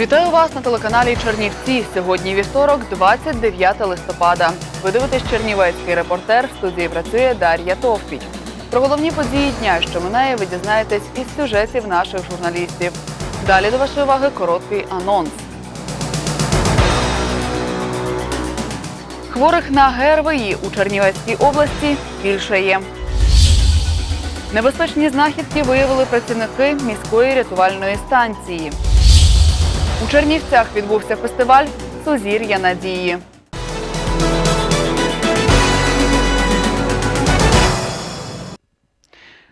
Вітаю вас на телеканалі Чернівці. Сьогодні вівторок, 29 листопада. Ви дивитесь Чернівецький репортер. В студії працює Дар'я Товпіч. Про головні події дня, що минає, ви дізнаєтесь із сюжетів наших журналістів. Далі до вашої уваги короткий анонс. Хворих на ГРВІ у Чернівецькій області більше є. Небезпечні знахідки виявили працівники міської рятувальної станції. У Чернівцях відбувся фестиваль Сузір'я надії.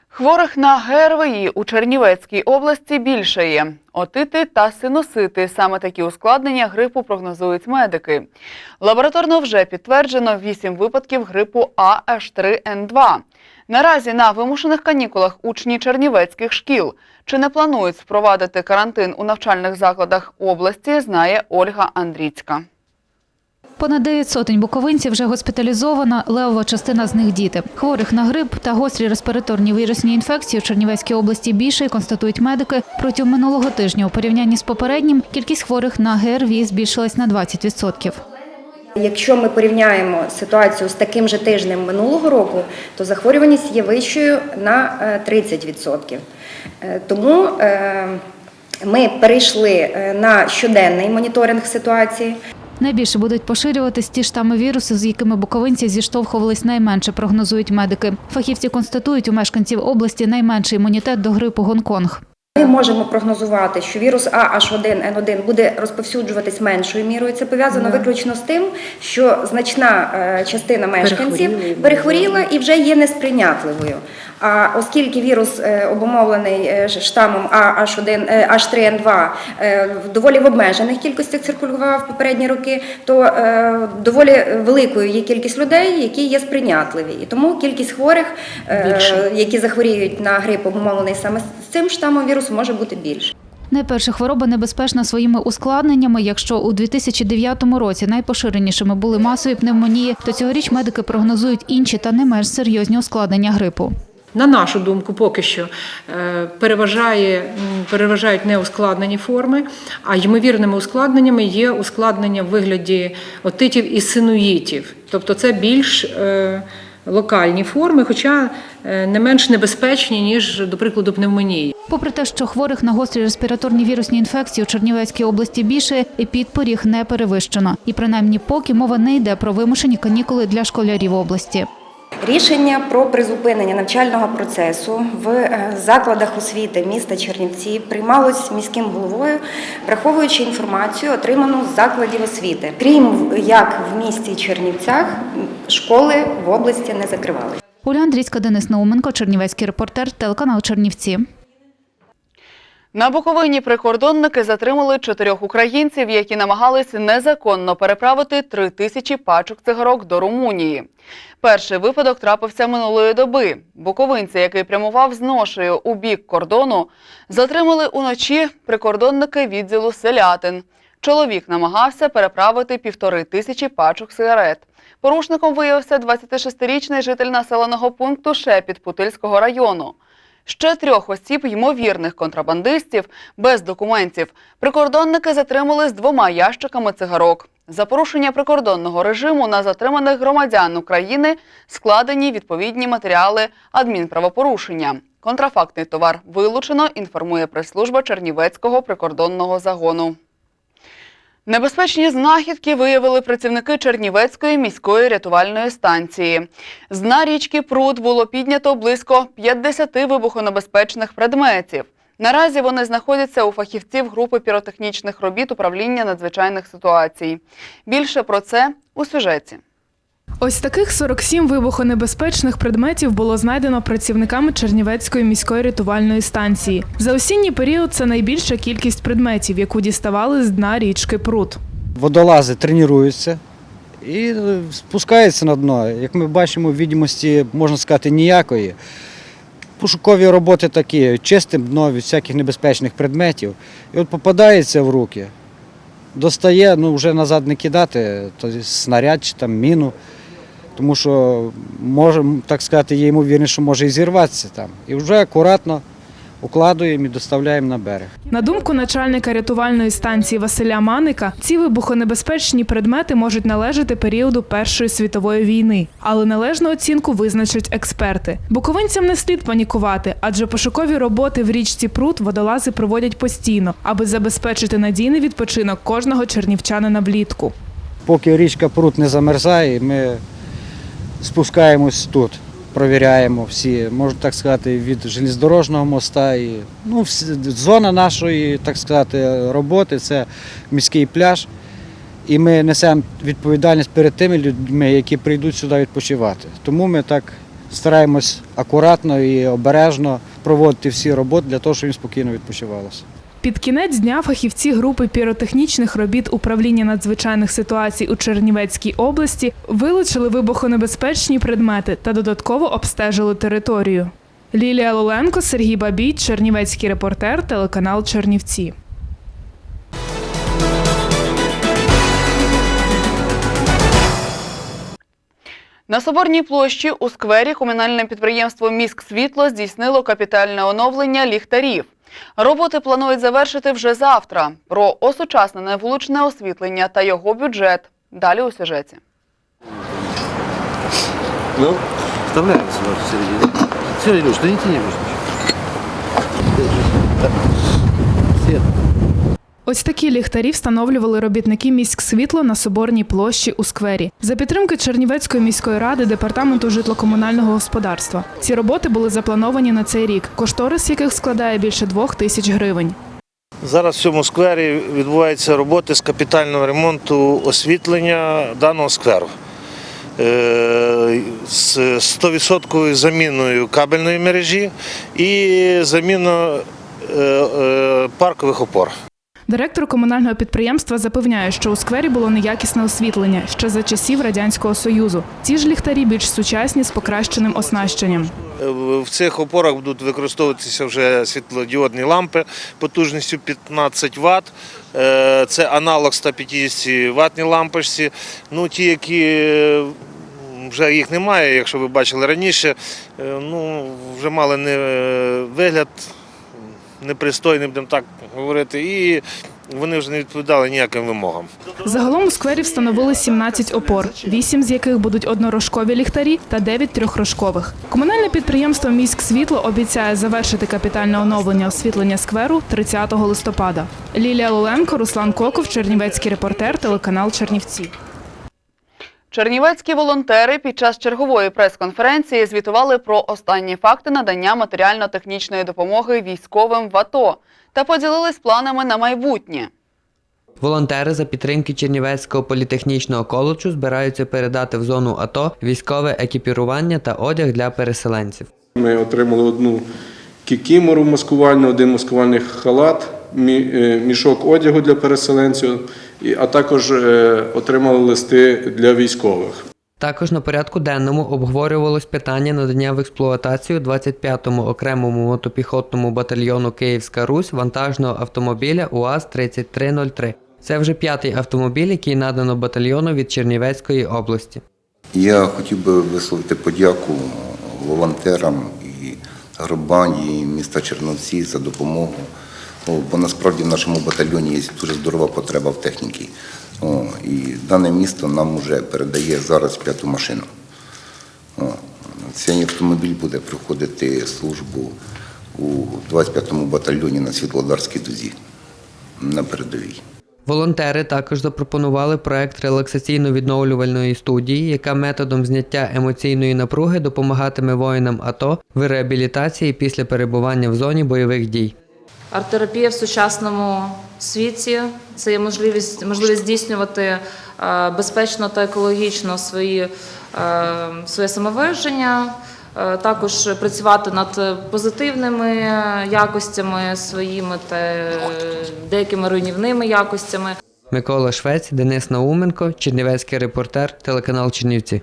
Хворих на ГРВІ у Чернівецькій області більше є. Отити та синусити. Саме такі ускладнення грипу прогнозують медики. Лабораторно вже підтверджено 8 випадків грипу AH3N2. Наразі на вимушених канікулах учні чернівецьких шкіл. Чи не планують впровадити карантин у навчальних закладах області, знає Ольга Андріцька. Понад 9 сотень буковинців вже госпіталізовано, левова частина з них діти. Хворих на грип та гострі респіраторні вірусні інфекції у Чернівецькій області більше, констатують медики. Протягом минулого тижня у порівнянні з попереднім кількість хворих на ГРВІ збільшилась на 20%. Якщо ми порівняємо ситуацію з таким же тижнем минулого року, то захворюваність є вищою на е, 30%. Е, Тому е, ми перейшли е, на щоденний моніторинг ситуації. Найбільше будуть поширюватись ті штами вірусу, з якими буковинці зіштовхувались найменше, прогнозують медики. Фахівці констатують у мешканців області найменший імунітет до грипу Гонконг. Ми можемо прогнозувати, що вірус AH1N1 буде розповсюджуватись меншою мірою. Це пов'язано виключно з тим, що значна е, частина мешканців перехворіла і вже є несприйнятливою. А оскільки вірус е, обумовлений е, штамом AH1, е, H3N2 е, в доволі в обмежених кількостях циркулював в попередні роки, то доволі великою є кількість людей, які є сприйнятливі. І тому кількість хворих, які захворіють на грип, обумовлений саме цим штамом вірусу, може бути більше. Найперше хвороба небезпечна своїми ускладненнями. Якщо у 2009 році найпоширенішими були масові пневмонії, то цьогоріч медики прогнозують інші та не менш серйозні ускладнення грипу. На нашу думку, поки що е, переважає, переважають не ускладнені форми, а ймовірними ускладненнями є ускладнення в вигляді отитів і синуїтів. Тобто це більш е, локальні форми, хоча е, не менш небезпечні, ніж, до прикладу, пневмонії. Попри те, що хворих на гострі респіраторні вірусні інфекції у Чернівецькій області більше, епідпоріг не перевищено. І принаймні поки мова не йде про вимушені канікули для школярів області. Рішення про призупинення навчального процесу в е, закладах освіти міста Чернівці приймалось міським головою, враховуючи інформацію, отриману з закладів освіти. Крім як в місті Чернівцях, школи в області не закривалися. Оля Андрійська, Денис Науменко, Чернівецький репортер, телеканал Чернівці. На Буковині прикордонники затримали чотирьох українців, які намагались незаконно переправити три тисячі пачок цигарок до Румунії. Перший випадок трапився минулої доби. Буковинця, який прямував з ношею у бік кордону, затримали уночі прикордонники відділу селятин. Чоловік намагався переправити півтори тисячі пачок сигарет. Порушником виявився 26-річний житель населеного пункту Шепіт Путильського району. Ще трьох осіб, ймовірних контрабандистів, без документів, прикордонники затримали з двома ящиками цигарок. За порушення прикордонного режиму на затриманих громадян України складені відповідні матеріали адмінправопорушення. Контрафактний товар вилучено, інформує прес-служба Чернівецького прикордонного загону. Небезпечні знахідки виявили працівники Чернівецької міської рятувальної станції. З дна річки Пруд було піднято близько 50 вибухонебезпечних предметів. Наразі вони знаходяться у фахівців групи піротехнічних робіт управління надзвичайних ситуацій. Більше про це у сюжеті. Ось таких 47 вибухонебезпечних предметів було знайдено працівниками Чернівецької міської рятувальної станції. За осінній період це найбільша кількість предметів, яку діставали з дна річки Прут. водолази тренуються і е, спускаються на дно. Як ми бачимо, відомості, можна сказати, ніякої. Пошукові роботи такі, чистим дно від всяких небезпечних предметів. І от попадається в руки, достає, ну вже назад не кидати, то снаряд чи там міну. Тому що може, так сказати, є ймовірність, що може і зірватися там. І вже акуратно укладуємо і доставляємо на берег. На думку начальника рятувальної станції Василя Маника, ці вибухонебезпечні предмети можуть належати періоду Першої світової війни, але належну оцінку визначать експерти. Буковинцям не слід панікувати, адже пошукові роботи в річці Прут водолази проводять постійно, аби забезпечити надійний відпочинок кожного чернівчанина влітку. Поки річка Прут не замерзає, ми спускаємось тут, провіряємо всі, можна так сказати, від железнодорожного моста. І, ну, зона нашої, так сказати, роботи це міський пляж. І ми несемо відповідальність перед тими людьми, які прийдуть сюди відпочивати. Тому ми так стараємось акуратно і обережно проводити всі роботи для того, щоб їм спокійно відпочивалося. Під кінець дня фахівці групи піротехнічних робіт управління надзвичайних ситуацій у Чернівецькій області вилучили вибухонебезпечні предмети та додатково обстежили територію. Лілія Лоленко, Сергій Бабій, Чернівецький репортер, телеканал Чернівці. На Соборній площі у сквері комунальне підприємство «Міськсвітло» здійснило капітальне оновлення ліхтарів. Роботи планують завершити вже завтра. Про осучаснене вуличне освітлення та його бюджет. Далі у сюжеті. Ну, вставляємо сюди в середине. Все, Илюш, да не больше. Свет. Ось такі ліхтарі встановлювали робітники міськсвітло на Соборній площі у сквері. За підтримки Чернівецької міської ради департаменту житло-комунального господарства. Ці роботи були заплановані на цей рік, кошторис яких складає більше двох тисяч гривень. Зараз в цьому сквері відбуваються роботи з капітального ремонту освітлення даного скверу. Е, З 100% заміною кабельної мережі і заміною е, е, паркових опор. Директор комунального підприємства запевняє, що у сквері було неякісне освітлення ще за часів радянського союзу. Ці ж ліхтарі більш сучасні з покращеним оснащенням. Е, В цих опорах будуть використовуватися вже світлодіодні лампи потужністю 15 Вт. Е, Це аналог 150 ватні лампочці. Ну, ті, які е, вже їх немає, якщо ви бачили раніше, ну, вже мали не вигляд непристойний, будемо так говорити, і вони вже не відповідали ніяким вимогам. Загалом у сквері встановили 17 опор, 8 з яких будуть однорожкові ліхтарі та 9 трьохрожкових. Комунальне підприємство «Міськсвітло» обіцяє завершити капітальне оновлення освітлення скверу 30 листопада. Лілія Лоленко, Руслан Коков, Чернівецький репортер, телеканал Чернівці. Чернівецькі волонтери під час чергової прес-конференції звітували про останні факти надання матеріально-технічної допомоги військовим в АТО та поділились планами на майбутнє. Волонтери за підтримки Чернівецького політехнічного коледжу збираються передати в зону АТО військове екіпірування та одяг для переселенців. Ми отримали одну кікімору маскувальну, один маскувальний халат, е, мішок одягу для переселенців, а також е, отримали листи для військових. Також на порядку денному обговорювалось питання надання в експлуатацію 25-му окремому мотопіхотному батальйону Київська Русь вантажного автомобіля УАЗ-3303. Це вже п'ятий автомобіль, який надано батальйону від Чернівецької області. Я хотів би висловити подяку волонтерам і Грабані, і міста Черновці за допомогу. Бо насправді в нашому батальйоні є дуже здорова потреба в техніці. І дане місто нам вже передає зараз п'яту машину. О, Цей автомобіль буде проходити службу у 25-му батальйоні на Світлодарській дузі на передовій. Волонтери також запропонували проект релаксаційно-відновлювальної студії, яка методом зняття емоційної напруги допомагатиме воїнам АТО в реабілітації після перебування в зоні бойових дій. Арт-терапія в сучасному світі це є можливість, можливість здійснювати е, безпечно та екологічно свої е, своє самовираження, е, також працювати над позитивними якостями своїми та деякими руйнівними якостями. Микола Швець, Денис Науменко, Чернівецький репортер, телеканал Чернівці.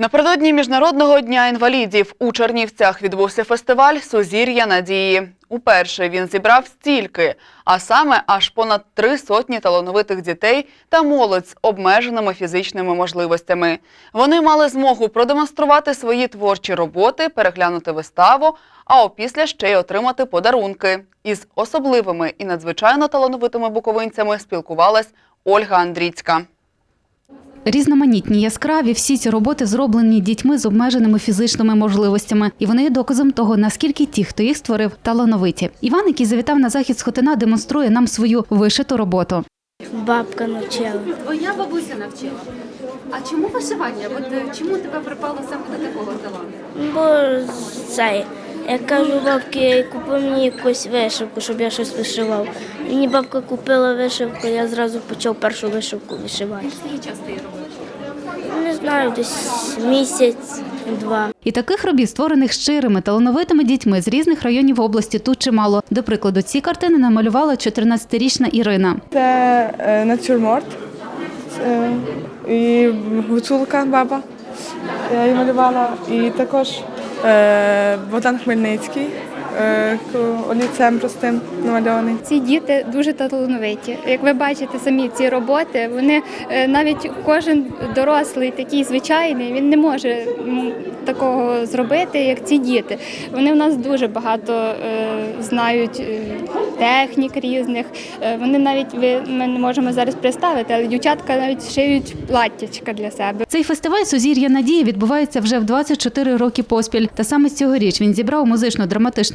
Напередодні Міжнародного дня інвалідів у Чернівцях відбувся фестиваль Сузір'я надії. Уперше він зібрав стільки, а саме аж понад три сотні талановитих дітей та молодь з обмеженими фізичними можливостями. Вони мали змогу продемонструвати свої творчі роботи, переглянути виставу, а опісля ще й отримати подарунки. Із особливими і надзвичайно талановитими буковинцями спілкувалась Ольга Андрійська. Різноманітні яскраві всі ці роботи зроблені дітьми з обмеженими фізичними можливостями, і вони є доказом того, наскільки ті, хто їх створив, талановиті. Іван, який завітав на захід з Хотина, демонструє нам свою вишиту роботу. Бабка навчила. Твоя бабуся навчила. А чому вишивання? От е, чому тебе припало саме до такого таланту? Бо це, я кажу бабки, купи мені якусь вишивку, щоб я щось вишивав. Мені бабка купила вишивку, я зразу почав першу вишивку вишивати. Скільки часу ти робиш? Не знаю, десь місяць, два. І таких робіт, створених щирими, талановитими дітьми з різних районів області, тут чимало. До прикладу, ці картини намалювала 14-річна Ірина. Це е, натюрморт і гуцулка баба. Я її малювала. І також Богдан Хмельницький. е, олівцем простим намальований. Ці діти дуже талановиті. Як ви бачите самі ці роботи, вони е, навіть кожен дорослий такий звичайний, він не може такого зробити, як ці діти. Вони в нас дуже багато е, знають е, технік різних. Е, Вони навіть ви ми не можемо зараз представити, але дівчатка навіть шиють платтячка для себе. Цей фестиваль Сузір'я надії відбувається вже в 24 роки поспіль. Та саме цьогоріч він зібрав у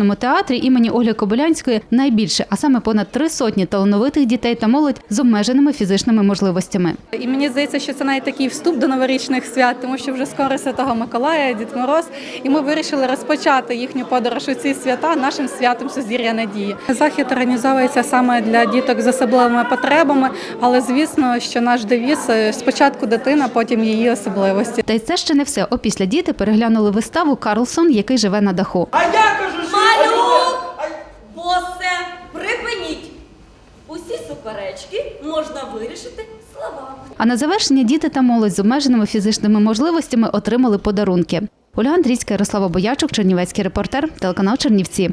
музично-драматичному театрі імені Ольги Кобилянської найбільше, а саме понад три сотні талановитих дітей та молодь з обмеженими фізичними можливостями. І мені здається, що це навіть такий вступ до новорічних свят, тому що вже скоро Святого Миколая, Дід Мороз, і ми вирішили розпочати їхню подорож у ці свята нашим святом Сузір'я Надії. Захід організовується саме для діток з особливими потребами, але звісно, що наш девіз спочатку дитина, потім її особливості. Та й це ще не все. Опісля діти переглянули виставу Карлсон, який живе на даху. Малюк! Суперечки можна вирішити словами. А на завершення діти та молодь з обмеженими фізичними можливостями отримали подарунки. Ольга Андрійська, Ярослава Боячук, Чернівецький репортер, телеканал Чернівці.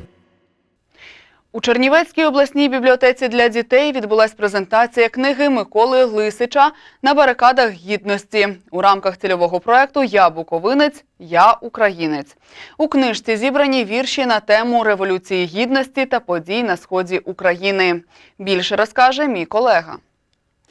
У Чернівецькій обласній бібліотеці для дітей відбулась презентація книги Миколи Лисича на барикадах гідності у рамках цільового проекту Я Буковинець, я українець. У книжці зібрані вірші на тему Революції Гідності та подій на сході України. Більше розкаже мій колега.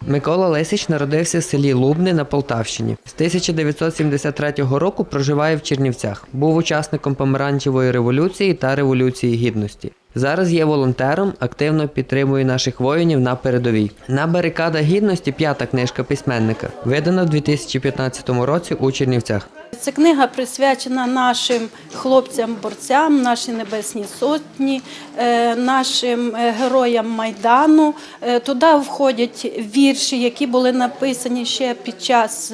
Микола Лесіч народився в селі Лубни на Полтавщині. З 1973 року проживає в Чернівцях. Був учасником помаранчевої революції та революції гідності. Зараз є волонтером, активно підтримує наших воїнів на передовій. На барикадах гідності п'ята книжка письменника, видана в 2015 році у Чернівцях. Ця книга присвячена нашим хлопцям-борцям, нашій небесній сотні, е, нашим е, героям Майдану. Е, Туди входять вірші, які були написані ще під час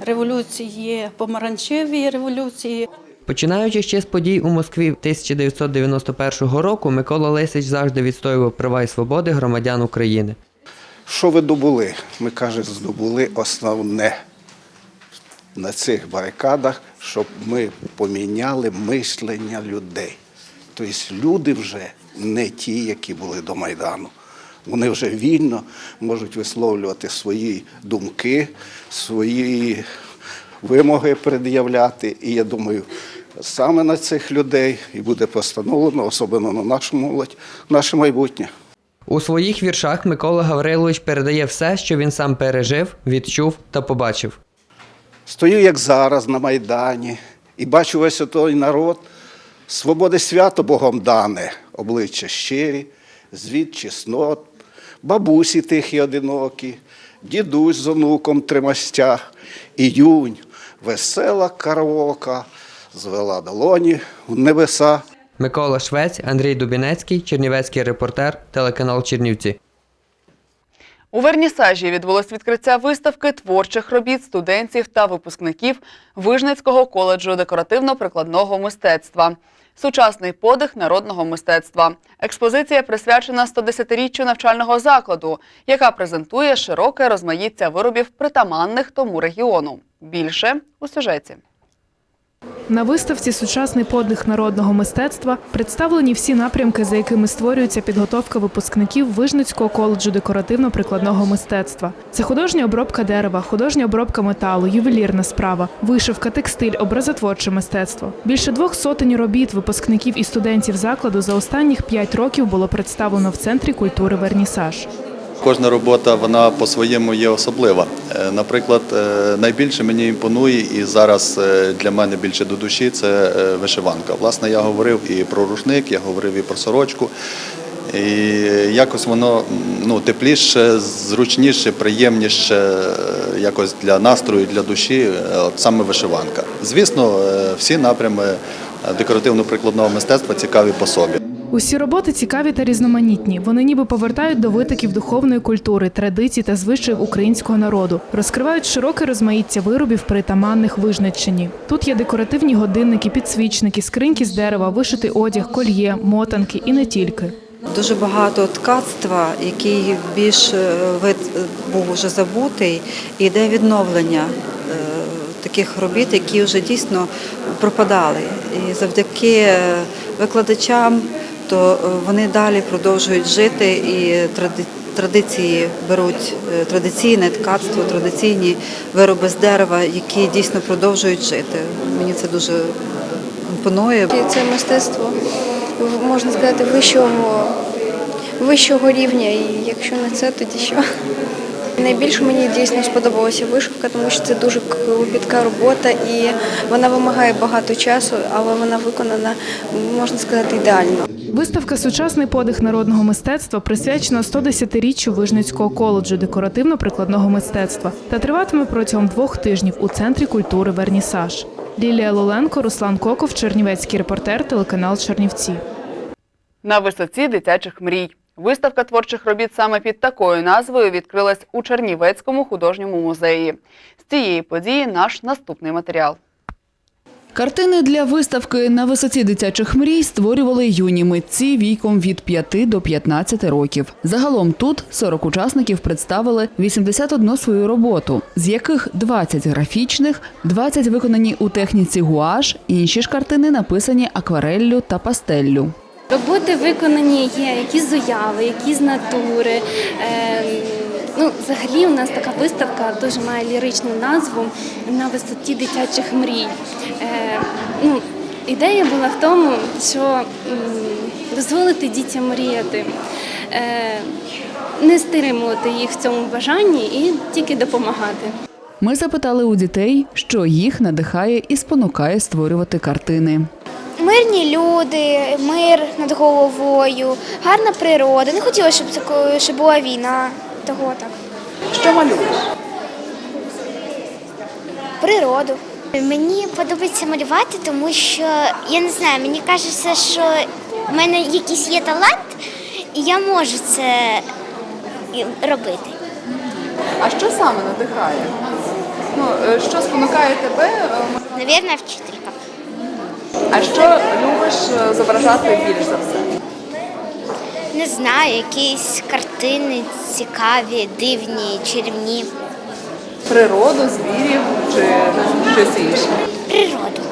революції, помаранчевої революції. Починаючи ще з подій у Москві 1991 року, Микола Лесич завжди відстоював права і свободи громадян України. Що ви добули? Ми кажемо, здобули основне на цих барикадах, щоб ми поміняли мислення людей. Тобто люди вже не ті, які були до Майдану. Вони вже вільно можуть висловлювати свої думки, свої вимоги пред'являти. І я думаю, саме на цих людей і буде постановлено, особливо на нашу молодь, наше майбутнє. У своїх віршах Микола Гаврилович передає все, що він сам пережив, відчув та побачив. Стою, як зараз, на Майдані, і бачу весь той народ, свободи свято Богом дане, обличчя щирі, звід чеснот, бабусі тихі одинокі, дідусь з онуком тримастях, і юнь, весела караока, звела долоні в небеса. Микола Швець, Андрій Дубінецький, Чернівецький репортер, телеканал Чернівці. У Вернісажі відбулось відкриття виставки творчих робіт студентів та випускників Вижницького коледжу декоративно-прикладного мистецтва. Сучасний подих народного мистецтва. Експозиція присвячена 110-річчю навчального закладу, яка презентує широке розмаїття виробів притаманних тому регіону. Більше у сюжеті. На виставці Сучасний подих народного мистецтва представлені всі напрямки, за якими створюється підготовка випускників Вижницького коледжу декоративно-прикладного мистецтва. Це художня обробка дерева, художня обробка металу, ювелірна справа, вишивка, текстиль, образотворче мистецтво. Більше двох сотень робіт випускників і студентів закладу за останніх п'ять років було представлено в центрі культури Вернісаж. Кожна робота вона по-своєму є особлива. Е, Наприклад, е, найбільше мені імпонує і зараз е, для мене більше до душі це вишиванка. Власне, я говорив і про рушник, я говорив і про сорочку. І якось воно ну, тепліше, зручніше, приємніше якось для настрою, для душі, от саме вишиванка. Звісно, всі напрями декоративно-прикладного мистецтва цікаві по собі. Усі роботи цікаві та різноманітні. Вони ніби повертають до витоків духовної культури, традицій та звичаїв українського народу, розкривають широке розмаїття виробів притаманних Вижниччині. Тут є декоративні годинники, підсвічники, скриньки з дерева, вишитий одяг, кольє, мотанки і не тільки. Дуже багато ткацтва, який більш е, вид був вже забутий, і йде відновлення е, таких робіт, які вже дійсно пропадали. І завдяки е, викладачам, то е, вони далі продовжують жити і традиції беруть е, традиційне ткацтво, традиційні вироби з дерева, які дійсно продовжують жити. Мені це дуже імпонує. Це мистецтво, можна сказати, вищого, вищого рівня. І якщо не це, тоді що? Найбільше мені дійсно сподобалася вишивка, тому що це дуже клопітка робота і вона вимагає багато часу, але вона виконана, можна сказати, ідеально. Виставка Сучасний подих народного мистецтва присвячена 110-річчю Вижницького коледжу декоративно-прикладного мистецтва та триватиме протягом двох тижнів у центрі культури Вернісаж. Лілія Лоленко, Руслан Коков, Чернівецький репортер, телеканал Чернівці. На висоті дитячих мрій. Виставка творчих робіт саме під такою назвою відкрилась у Чернівецькому художньому музеї. З цієї події наш наступний матеріал. Картини для виставки на висоті дитячих мрій створювали юні митці віком від 5 до 15 років. Загалом тут 40 учасників представили 81 свою роботу, з яких 20 графічних, 20 виконані у техніці гуаш, інші ж картини написані аквареллю та пастеллю. Роботи виконані є які з уяви, які з натури. Е, ну, взагалі, у нас така виставка дуже має ліричну назву на висоті дитячих мрій. Е, ну, ідея була в тому, що м, дозволити дітям мріяти. Е, не стримувати їх в цьому бажанні і тільки допомагати. Ми запитали у дітей, що їх надихає і спонукає створювати картини. Мирні люди, мир над головою, гарна природа. Не хотіла, щоб такою, щоб була війна. Того так. Що малюєш? Природу. Мені подобається малювати, тому що я не знаю, мені кажеться, що в мене якийсь є талант, і я можу це робити. А що саме надихає? Ну, е, що спонукає тебе? е, Навірно, вчителька. А що любиш е, зображати більш за все? Не знаю, якісь картини цікаві, дивні, чарівні. Природу, звірів чи щось інше? Природу.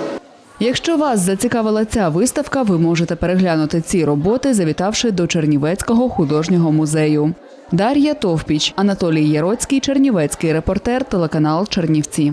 Якщо вас зацікавила ця виставка, ви можете переглянути ці роботи, завітавши до Чернівецького художнього музею. Дар'я Товпіч, Анатолій Яроцький, Чернівецький репортер, телеканал Чернівці.